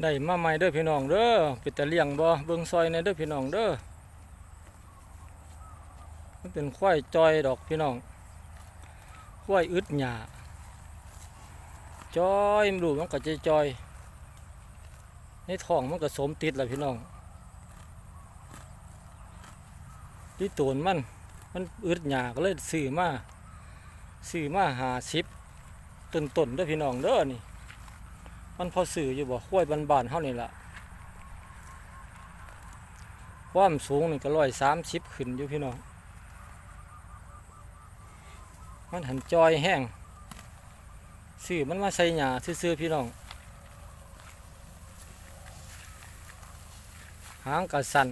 ได้มาใหม่เด้อพี่น้องเด้อเป็นตะเลียงบ่เบิ่งซอยในเด้อพี่น้องเด้อมันเป็นควายจอยดอกพี่น้องควายอึดหญ้าจอยมันดูมันก็จะจอยในท้องมันก็สมติดแหล้วพี่น้องที่ตูนมันมันอึดหญ้าก็เลยซื้อมาซื้อมาหาสิบต้นต้นๆเด้อพี่น้องเด้อนี่ มันพอสื่ออยู่บ่ห้วยบานๆเฮานี่ล่ะความสูงนี่ก็ร้อยสามสิบขึ้นอยู่พี่น้อง มันหันจอยแห้งสื่อมันมาใส่หญ้าซื่อๆพี่น้อง หางกระสัน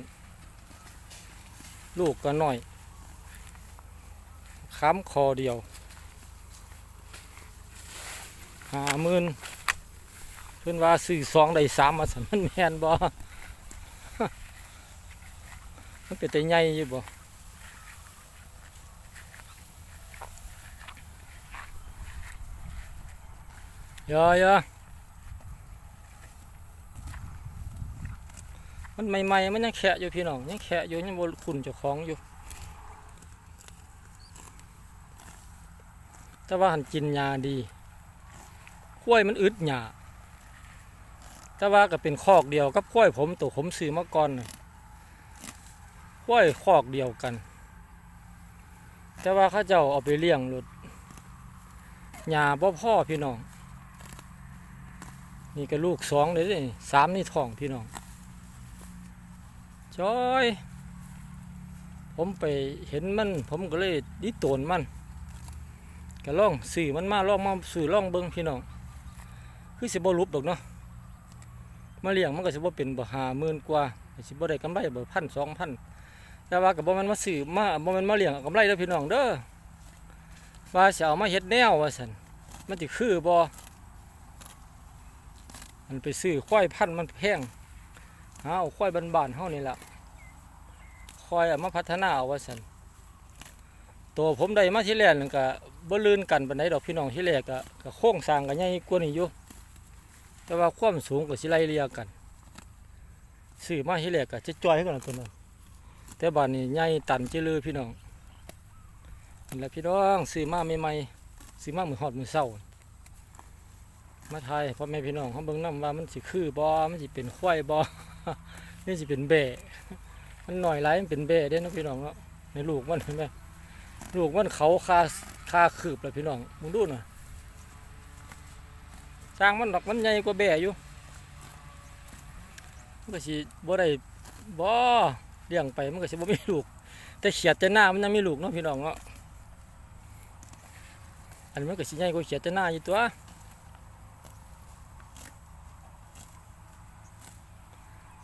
ลูกก็น้อยค้ำคอเดียวหาหมื่น เพิ่นว่าซื้อสองได้สามมาสันมันแมนบ่มันเป็นแต่ใหญ่อยู่บ่เยอะเยอมันใหม่ๆมันยังแขะอยู่พี่น้องยังแขะอยู่ยังบขุนเจ้าของอยู่ แต่ว่าหันกินยาดีข้วยมันอึดหยา แต่ว่าก็เป็นคอกเดียวกับข้อยผมตัวผมซื้อมาก่อนข้อยคอกเดียวกัน แต่ว่าเขาเจ้าเอาไปเลี้ยงรถหญ้าบ่พ่อพี่น้อง นี่ก็ลูกสองเลยเด้นี่สามนี่ท้องพี่น้องจอย ผมไปเห็นมัน ผมก็เลยดิโตนมันก็ล่องสื่อมันมาล่องมาสื่อล่องเบิ้งพี่น้อง คือสิบ่รูปดอกเนาะ มาเลี้ยงมันก็สิบ่เป็นบ่หาหมื่นกว่าสิบ่ได้กำไรบ่พันสองพันแต่ว่าก็บ่แม่นมาซื้อมาบ่แม่นมาเลี้ยงเอากำไรเด้อพี่น้องเด้อว่าสิเอามาเฮ็ดแนวว่าซั่นมันสิคือบ่มันไปซื้อควายพันธ์มันแพงหาเอาควายบ้านๆเฮานี่ล่ะควายเอามาพัฒนาเอาว่าซั่นตัวผมได้มาที่แรกนั่นก็บ่ลื่นกันปานใดดอกพี่น้องที่แรกก็ก็โครงสร้างก็ใหญ่กว่านี้อยู่ แต่ว่าความสูงก็สิไลเรียกันซื้อมาที่แรกก็จะจอยให้กันตัวนั้นแต่บ้านนี้ใหญ่ตันเจริญพี่น้องนั่นแหละพี่น้องซื้อมาใหม่ๆซื้อมาเหมือนหอดมือเศร้ามาไทยพ่อแม่พี่น้องเขาเบิ่งนํว่ามันสิคือบ่มันสิเป็นควายบ่นี่สิเป็นแบ่มันหน่อยไรมันเป็นแบ่เด้นะพี่น้องเนาะในลูกมันเห็นไหมลูกมันเขาคาคาคืบแล้วพี่น้องมึงดูหน่อย สร้างมันดอกมันใหญ่กว่าแบ่อยู่มันก็สิบ่ได้บ่เลี้ยงไปมันก็สิบ่มีลูก แต่เขียดแต่หน้ามันยังมีลูกเนาะพี่น้องเนาะอันนี้มันก็สิใหญ่กว่าเขียดแต่หน้าอยู่ตัว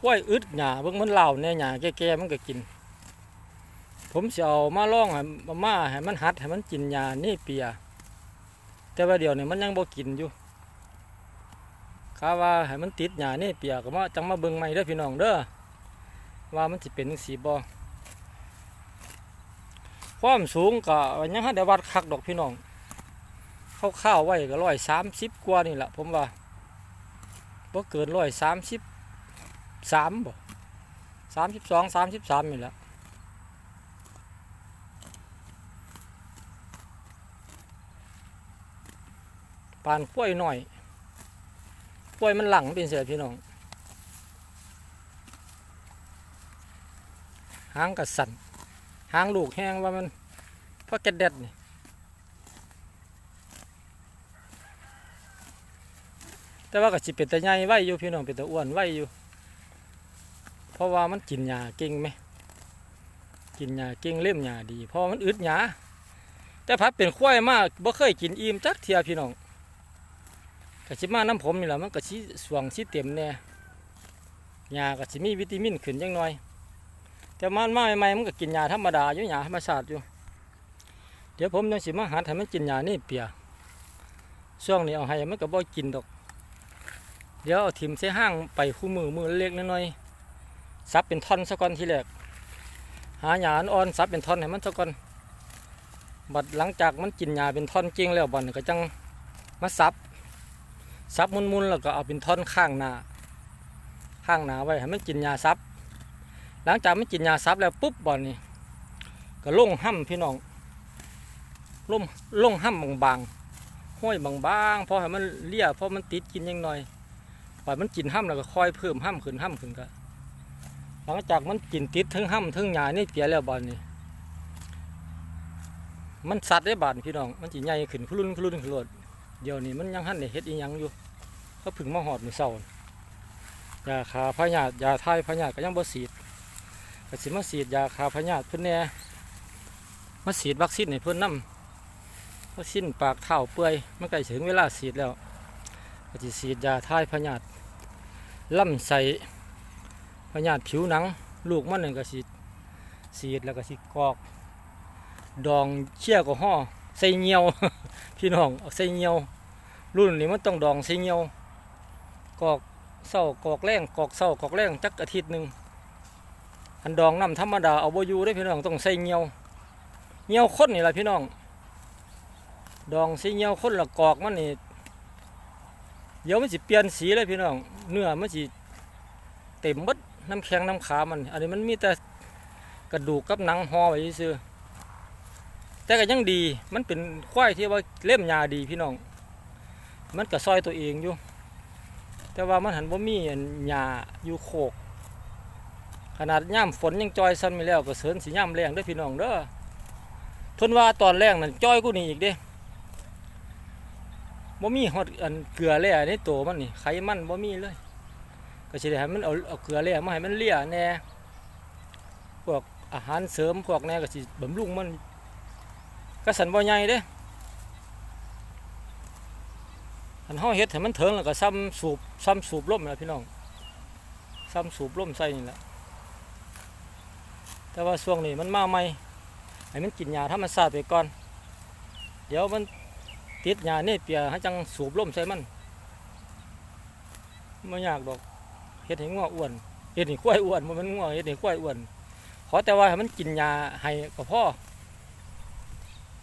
ห้วยอึดหญ้าเบิ่งมันเหล่าแน่หญ้าแก่ๆมันก็กิน ผมสิเอามาล่องให้มาให้มันหัดให้มันกินหญ้านี่เปีย แต่ว่าเดี๋ยวนี้มันยังบ่กินอยู่ ข้าว่าให้มันติดหญ้านี่เปียกก็มาจังมาเบิ่งใหม่เด้อพี่น้องเด้อว่ามันสิเป็นจังซี่บ่ความสูงก็ยังหันได้วัดคักดอกพี่น้องเข้าวๆไว้ก็ร้อยสามสิบกว่านี่แหละผมว่าบ่เกินร้อยสามสิบสามบ่สามสิบสองสามสิบสามนี่แหละปานกล้วยหน่อย ปล่อยมันหลังเป็นเสือพี่น้องหางกระสันหางลูกแห้งว่ามันเพราะแกดเด็ดนี่แต่ว่าก็สิเป็นตะใหญ่ไว้อยู่พี่น้องเป็นตะอ้วนไหวอยู่ เพราะว่ามันกินหญ้าเก่งไหมกินหญ้าเก่งเล่มหญ้าดี เพราะมันอึดหญ้าแต่พัดเป็นควายมากบ่เคยกินอิ่มจักเทียพี่น้อง กสิมาน้ำผมนี่แหละมันก็สิสวงสิเต็มแน่ยาก็สิมีวิตามินขึ้นจังหน่อย แต่มันมาใหม่ๆมันก็กินยาธรรมดาอยู่ยาธรรมชาติอยู่ เดี๋ยวผมยังสิมาหัดให้มันกินยานี่เปียช่วงนี้เอาให้มันก็บ่กินดอก เดี๋ยวเอาถิ่มใส่ห้างไปคู่มือมือเล็กน้อยซับเป็นท่อนซะก่อนทีแรกหาหยาอ่อนซับเป็นท่อนให้มันซะก่อนบัดหลังจากมันกินยาเป็นท่อนจริงแล้วบัดนี้ก็จังมาซับ ซับมุนๆแล้วก็เอาเป็นท่อนข้างหน้าข้างหนาไว้ให้มันกินยาซับ หลังจากมันกินยาซับแล้วปุ๊บบ่อนนี่ก็ล่งห้ำพี่น้องลงลงห้ำบางๆห้อยบางๆพอให้มันเลี่ยพอมันติดกินยังหน่อยปล่อยมันกินห้ำแล้วก็ค่อยเพิ่มห้ำขึ้นห้ำขึ้นก็ หลังจากมันกินติดทั้งห้ำทั้งหยานี่เปียแล้วบ่อนนี่มันสัตว์ได้บาดพี่น้องมันจีใหญ่ขึ้นคลุ่นคลุ่นขึ้นโลด เดี๋ยวนี้มันยังหันเฮ็ดอีหยังอยู่ก็พึ่งมาหอดมือเศร้ายาคาพยาธิยาไทยพยาธิก็ยังบ่สีดก็สิมาฉีดยาฆ่าพยาธิเพิ่นแหน่มาฉีดวัคซีนให้เพิ่นนำวัคซีนปากเท้าเปื่อยมันใกล้ถึงเวลาฉีดแล้วก็สิฉีดยาไทยพยาธิลำไส้พยาธิผิวหนัง ลูกมันนึงก็สิฉีดแล้วก็สิกรอก ดองเชี่ยก็ห่อ ใส่เงียว พี่น้องเอาใส่เงียว รุ่นนี้มันต้องดองใส่เงียวกรอกเศร้ากรอกแรงกรอกเศร้ากรอกแรงจักอาทิตย์หนึ่งอันดองน้ำธรรมดาเอาบอยู่ได้พี่น้องต้องใส่เงียวเงียวข้นนี่แหละพี่น้อง ดองใส่เงียวข้นละกอกมันนี่เดี๋ยวมันสิเปลี่ยนสีเลยพี่น้อง เนื้อมันสิเต็มเบดน้ำแข็งน้ำขามัน อันนี้มันมีแต่กระดูกกับหนังห่อไว้ซื่อ แต่ก็ยังดีมันเป็นควายที่ว่าเล่มยาดีพี่น้อง มันก็ซอยตัวเองอยู่ แต่ว่ามันหันบ่มีอันหญ้าอยู่โคก ขนาดย่ำฝนยังจอยซ้ำไม่แล้วก็เสริญสีย่ำแรงด้วยพี่น้องเด้อทนว่าตอนแรกนั่นจอยกูนี่อีกเด้บ่มีฮอดอันเกลือแร่ในตัวมันนี่ไขมันบ่มีเลย ก็สิได้ให้มันเอาเอาเกลือแร่มาให้มันเลี่ยแน่พวกอาหารเสริมพวกแน่ก็สิบำรุงมัน ก็สันบ่ใหญ่เด้อันเฮาเฮ็ดให้มันเถิงแล้วก็ซ้ำสูบซ้ำสูบล่มนั่นล่ะพี่น้องซ้ำสูบล่มใส่นี่แหละแต่ว่าช่วงนี้มันมาใหม่ให้มันกินยาธรรมชาติไปก่อน เดี๋ยวมันติดยาเนี่ยเปียให้จังสูบล่มใส่มันไม่ยากดอกเฮ็ดให้งัวอ้วนเฮ็ดให้ควายอ้วนบ่แมันงัวเฮ็ดให้ควายอ้วนขอแต่ว่าให้มันกินยาให้ก็พอ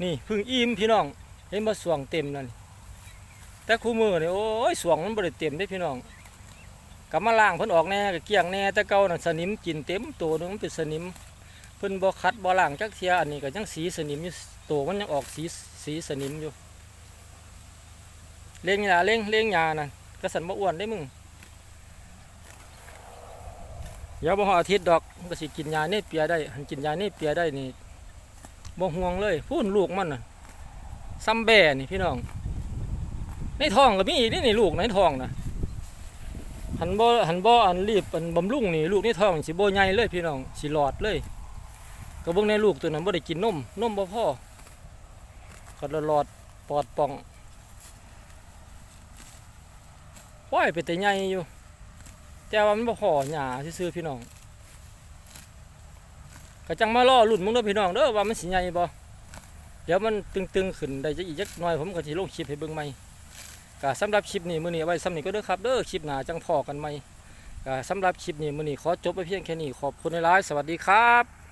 นี่พึ่งอิ่มพี่น้อง เห็นบ่สวงเต็มนั่นแต่คู่มือเนี่ยโอ้ยสวงมันบ่ได้เต็มเด้พี่น้องกลับมาล้างเพิ่นออกแน่ก็เกลี้ยงแน่แต่เก่านั่นสนิมกินเต็มตัวนึงมันเป็นสนิมเพิ่นบ่คัดบ่ล้างจักเทียอันนี้ก็ยังสีสนิมอยู่ตัวมันยังออกสีสีสนิมอยู่เลี้ยงยาเลี้ยงเลี้ยงยานั่นกระสันบ่อ้วนได้มึงเดี๋ยวบ่ฮออาทิตย์ดอกมันก็สิกินยาเนี่ยเปียได้หันกินยาเนี่ยเปียได้นี่ บ่ห่วงเลยพูนลูกมันน่ะซ้ำแบนี่พี่น้อง ในท้องก็มีอีกนี่นี่ลูกในท้องนะหันบ่หันบ่อันรีบอันบำรุงนี่ลูกนี่ท้องสิบ่ใหญ่เลยพี่น้องสิหลอดเลยก็เบิ่งในลูกตัวนั้นบ่ได้กินนมนมบ่พอก็หลอดปอดป่องว้ายเป็นแต่ใหญ่อยู่แต่ว่ามันบ่พอหญ้าซื่อๆพี่น้อง ก็จังมาล่อรุ่นมึงเด้อพี่น้องเด้อว่ามันสิใหญ่บ่เดี๋ยวมันตึงๆขึ้นได้จะอีกจักหน่อยผมก็สิลงคลิปให้เบิ่งใหม่ก็สำหรับคลิปนี้มื้อนี้เอาไว้ซ้ำนี้ก็เด้อครับเด้อคลิปหน้าจังพอกันใหม่ก็สำหรับคลิปนี้มื้อนี้ขอจบไปเพียงแค่นี้ขอบคุณหลายๆสวัสดีครับ